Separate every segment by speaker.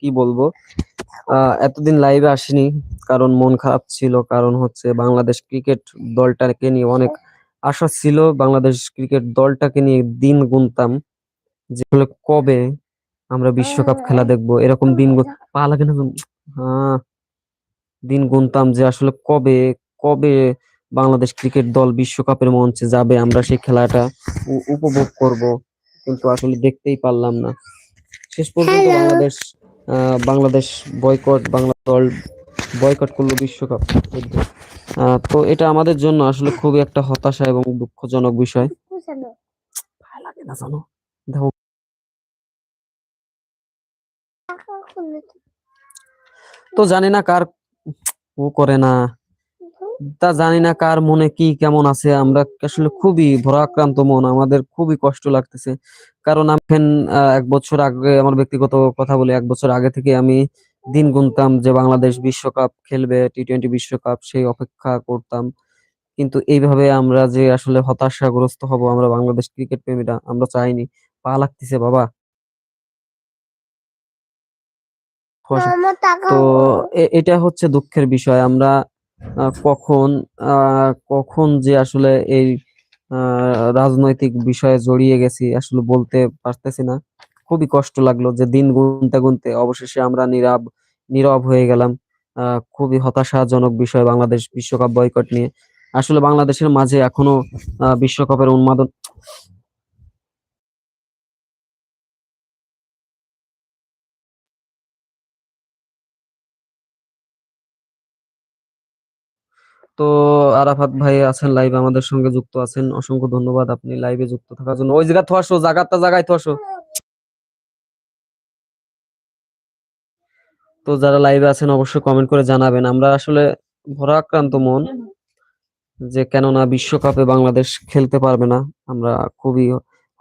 Speaker 1: কি বলব? আহ, এতদিন লাইভে আসিনি। কারণ মন খারাপ ছিল। কারণ হচ্ছে বাংলাদেশ ক্রিকেট দলটাকে নিয়ে অনেক আশা ছিল। বাংলাদেশ ক্রিকেট দলটাকে নিয়ে দিন গুনতাম। যে কবে আমরা বিশ্বকাপ খেলা দেখব? এরকম দিন পা লাগে না হ্যাঁ। দিন গুনতাম যে আসলে কবে কবে বাংলাদেশ ক্রিকেট দল বিশ্বকাপের মঞ্চে যাবে? আমরা সেই খেলাটা উপভোগ করব। কিন্তু আসলে দেখতেই পারলাম না। শেষ পর্যন্ত বাংলাদেশ বাংলাদেশ বয়কট বাংলা দল বয়কট করল বিশ্বকাপ। তো এটা আমাদের জন্য আসলে খুবই একটা হতাশা এবং দুঃখজনক বিষয়। লাগে না জানো? তো জানি না কার ও করে না। তা জানি না কার মনে কি কেমন আছে। আমরা আসলে খুবই ভরাক্রান্ত মন আমাদের খুবই কষ্ট লাগতেছে। কারণ আমি এক বছর আগে আমার ব্যক্তিগত কথা বলি এক বছর আগে থেকে আমি দিন গুনতাম যে বাংলাদেশ বিশ্বকাপ খেলবে টি টোয়েন্টি বিশ্বকাপ সেই অপেক্ষা করতাম। কিন্তু এইভাবে আমরা যে আসলে হতাশাগ্রস্ত হব আমরা বাংলাদেশ ক্রিকেট প্রেমীরা আমরা চাইনি। পা লাগতেছে বাবা। তো এটা হচ্ছে দুঃখের বিষয়। আমরা কখন কখন যে আসলে এই রাজনৈতিক বিষয়ে জড়িয়ে গেছি আসলে বলতে পারতেছি না। খুবই কষ্ট লাগল যে দিন গুনতে গুনতে অবশেষে আমরা নীরব নীরব হয়ে গেলাম। খুবই হতাশাজনক বিষয় বাংলাদেশ বিশ্বকাপ বয়কট নিয়ে। আসলে বাংলাদেশের মাঝে এখনও বিশ্বকাপের উন্মাদন তো আরাফাত ভাই আছেন লাইভে আমাদের সঙ্গে যুক্ত আছেন। অসংখ্য ধন্যবাদ আপনি লাইভে যুক্ত থাকার জন্য। ওই জায়গা থাসো জায়গাটা জায়গায় থাসো। তো যারা লাইভে আছেন, অবশ্যই কমেন্ট করে জানাবেন। আমরা আসলে ভরাক্রান্ত মন যে কেননা বিশ্বকাপে বাংলাদেশ খেলতে পারবে না। আমরা খুবই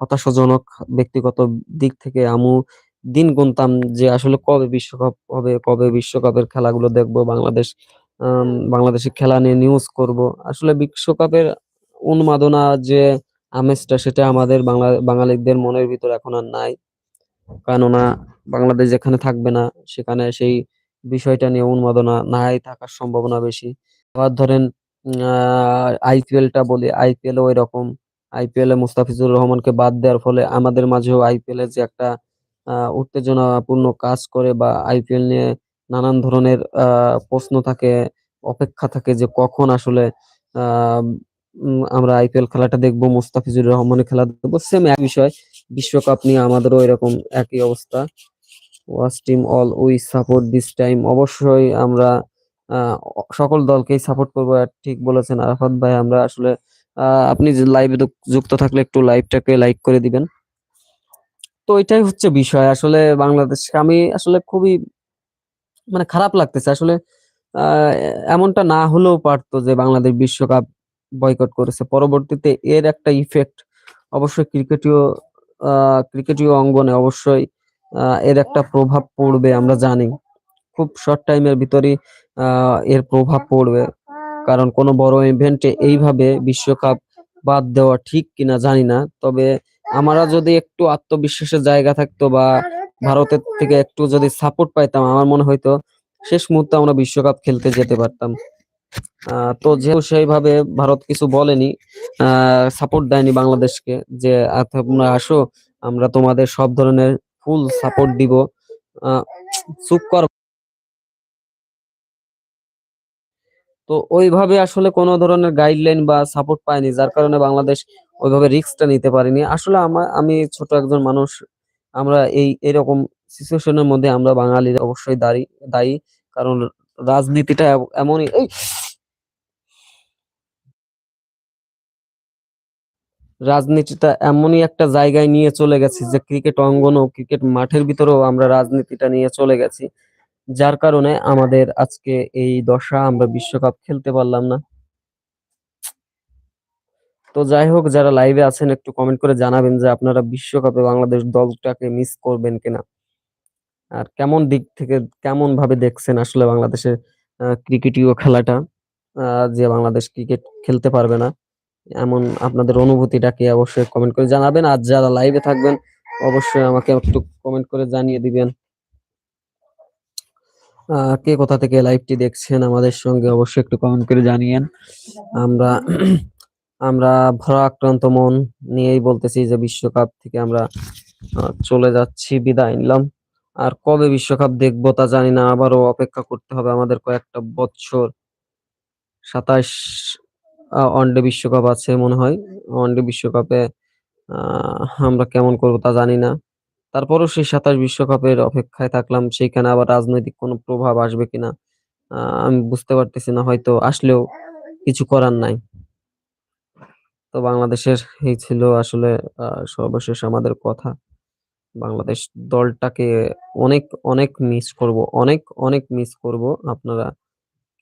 Speaker 1: হতাশাজনক ব্যক্তিগত দিক থেকে আমু দিন গুনতাম যে আসলে কবে বিশ্বকাপ হবে, কবে বিশ্বকাপের খেলাগুলো দেখব, বাংলাদেশ আম, বাংলাদেশের খেলা নিয়ে নিউজ করব। আসলে বিশ্বকাপের উন্মাদনা যে আমেজটা সেটা আমাদের বাংলা বাঙালিদের মনের ভিতর এখন আর নাই। কেননা বাংলাদেশ যেখানে থাকবে না সেখানে সেই বিষয়টা নিয়ে উন্মাদনা নাই থাকার সম্ভাবনা বেশি। আবার ধরেন আইপিএলটা বলি আইপিএল ওই রকম আইপিএল এ মুস্তাফিজুর রহমানকে বাদ দেওয়ার ফলে আমাদের মাঝেও আইপিএল এর যে একটা উত্তেজনাপূর্ণ কাজ করে বা আইপিএল নিয়ে নানান ধরনের প্রশ্ন থাকে, অপেক্ষা থাকে যে কখন আসলে আমরা আইপিএল খেলাটা দেখব, মুস্তাফিজুর রহমানের খেলা দেখব সেম এক বিষয়। বিশ্বকাপ নিয়ে আমাদেরও এরকম একই অবস্থা। Watch team all we support this time অবশ্যই আমরা সকল দলকেই সাপোর্ট করব ঠিক বলেছেন আরাফাত ভাই, আমরা আসলে আপনি লাইভে যুক্ত থাকলে একটু লাইভটাকে লাইক করে দিবেন। তো এটাই হচ্ছে বিষয়। আসলে বাংলাদেশ আমি আসলে খুবই মানে খারাপ লাগতেছে। আসলে এমনটা না হলেও পারতো যে বাংলাদেশ বিশ্বকাপ বয়কট করেছে। পরবর্তীতে এর একটা ইফেক্ট অবশ্যই ক্রিকেটীয় ক্রিকেটীয় অঙ্গনে অবশ্যই এর একটা প্রভাব পড়বে আমরা জানি। খুব শর্ট টাইমের ভিতরেই আহ, এর প্রভাব পড়বে। কারণ কোনো বড় ইভেন্টে এইভাবে বিশ্বকাপ বাদ দেওয়া ঠিক কিনা জানি না। তবে আমরা যদি একটু আত্মবিশ্বাসের জায়গা থাকতো বা ভারতের থেকে একটু যদি সাপোর্ট পাইতাম, আমার মনে হয়তো শেষ মুহূর্তে আমরা বিশ্বকাপ খেলতে যেতে পারতাম। তো যেহেতু সেইভাবে ভারত কিছু বলেনি সাপোর্ট দেয়নি বাংলাদেশকে যে তোমরা আসো, আমরা তোমাদের সব ধরনের ফুল সাপোর্ট দিব। চুপ কর। তো ওইভাবে আসলে কোনো ধরনের গাইডলাইন বা সাপোর্ট পায়নি, যার কারণে বাংলাদেশ ওইভাবে রিস্কটা নিতে পারেনি। আসলে আমি ছোট একজন মানুষ আমরা এই, এরকম সিচুয়েশনের মধ্যে আমরা বাঙালি অবশ্যই দায়ী দায়ী। কারণ রাজনীতিটা এমনই রাজনীতিটা এমনই একটা জায়গায় নিয়ে চলে গেছে যে ক্রিকেট অঙ্গন ও ক্রিকেট মাঠের ভিতরেও আমরা রাজনীতিটা নিয়ে চলে গেছি। যার কারণে আমাদের আজকে এই দশা আমরা বিশ্বকাপ খেলতে পারলাম না। তো যাই হোক, যারা লাইভে আছেন, একটু কমেন্ট করে জানাবেন যে আপনারা বিশ্বকাপে বাংলাদেশ দলটাকে মিস করবেন কিনা। আর কেমন দিক থেকে, কেমন ভাবে দেখছেন আসলে বাংলাদেশের ক্রিকেটীয় খেলাটা? যে বাংলাদেশ ক্রিকেট খেলতে পারবে না, এমন আপনাদের অনুভূতিটাকে অবশ্যই কমেন্ট করে জানাবেন। আর যারা লাইভে থাকবেন, অবশ্যই আমাকে একটু কমেন্ট করে জানিয়ে দিবেন। কে কোথা থেকে লাইভটি দেখছেন আমাদের সঙ্গে অবশ্যই একটু কমেন্ট করে জানিয়েন। আমরা আমরা ভরা আক্রান্ত মন নিয়েই বলতেছি যে বিশ্বকাপ থেকে আমরা চলে যাচ্ছি, বিদায় নিলাম। আর কবে বিশ্বকাপ দেখব তা জানি না, আবারও অপেক্ষা করতে হবে আমাদের কয়েকটা বছর। সাতাশ ওয়ানডে বিশ্বকাপ আছে মনে হয়। ওয়ানডে বিশ্বকাপে আমরা কেমন করব তা জানি না। তারপরও সেই সাতাশ বিশ্বকাপের অপেক্ষায় থাকলাম, সেইখানে আবার রাজনৈতিক কোনো প্রভাব আসবে কিনা আমি বুঝতে পারতেছি না, হয়তো আসলেও কিছু করার নাই। তো বাংলাদেশের এই ছিল আসলে সর্বশেষ আমাদের কথা। বাংলাদেশ দলটাকে অনেক অনেক মিস করব, অনেক অনেক মিস করব। আপনারা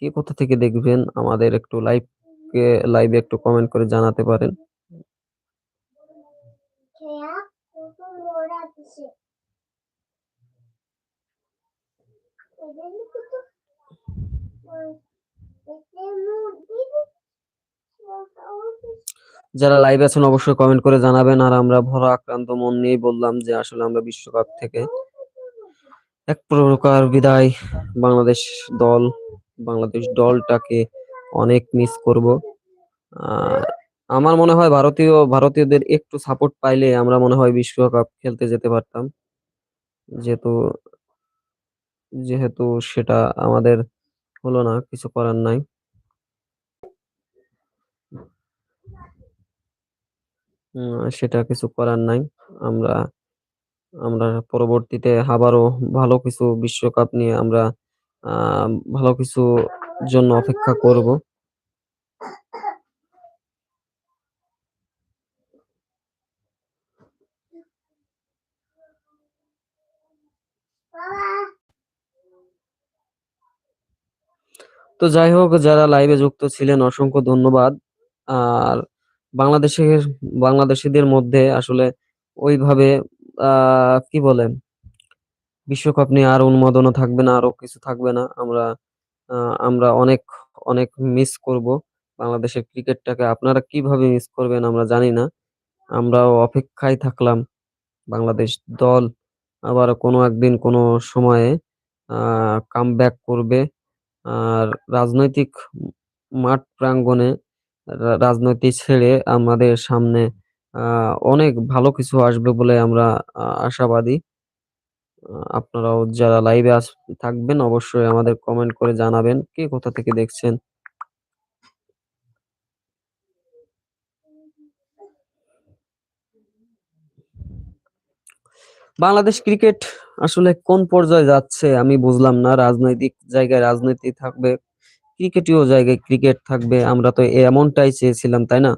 Speaker 1: কে কোথা থেকে দেখবেন, আমাদের একটু লাইভ কে লাইভে একটু কমেন্ট করে জানাতে পারেন। যারা লাইভ আছেন, অবশ্যই কমেন্ট করে জানাবেন। আর আমরা ভরা আক্রান্ত মন নিয়েই বললাম যে, আসলে আমরা বিশ্বকাপ থেকে এক প্রকার বিদায় বাংলাদেশ দল, বাংলাদেশ দলটাকে অনেক মিস করব। আমার মনে হয় ভারতীয়, ভারতীয়দের একটু সাপোর্ট পাইলে আমরা মনে হয় বিশ্বকাপ খেলতে যেতে পারতাম। যেহেতু যেহেতু সেটা আমাদের হলো না, কিছু করার নাই। সেটা কিছু করার নাই। আমরা আমরা পরবর্তীতে আবারও ভালো কিছু বিশ্বকাপ নিয়ে আমরা ভালো কিছু জন্য অপেক্ষা করব। তো যাই হোক, যারা লাইভে যুক্ত ছিলেন, অসংখ্য ধন্যবাদ। আর বাংলাদেশের, বাংলাদেশিদের মধ্যে আসলে ওইভাবে কি বলেন বিশ্বকাপ নিয়ে আর উন্মাদনা থাকবে না, আরও কিছু থাকবে না। আমরা আমরা অনেক অনেক মিস করব বাংলাদেশের ক্রিকেটটাকে। আপনারা কীভাবে মিস করবেন আমরা জানি না। আমরাও অপেক্ষায় থাকলাম বাংলাদেশ দল আবার কোনো একদিন কোনো সময়ে কামব্যাক করবে। আর রাজনৈতিক মাঠ প্রাঙ্গণে রা- রাজনীতি ছেড়ে আমাদের সামনে অনেক ভালো কিছু আসবে বলে আমরা আশাবাদী। আপনারাও যারা লাইভে আস, থাকবেন অবশ্যই আমাদের কমেন্ট করে জানাবেন কে কোথা থেকে দেখছেন। বাংলাদেশ ক্রিকেট আসলে কোন পর্যায়ে যাচ্ছে আমি বুঝলাম না। রাজনৈতিক জায়গায় রাজনীতি থাকবে ক্রিকেটীয় জায়গায় ক্রিকেট থাকবে, আমরা তো এমনটাই চেয়েছিলাম, তাই না?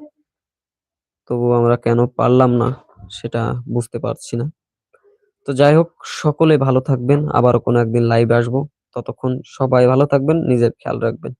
Speaker 1: তবু আমরা কেন পারলাম না সেটা বুঝতে পারছি না। তো যাই হোক, সকলে ভালো থাকবেন, আবারও কোনো একদিন লাইভে আসব। ততক্ষণ সবাই ভালো থাকবেন, নিজের খেয়াল রাখবেন।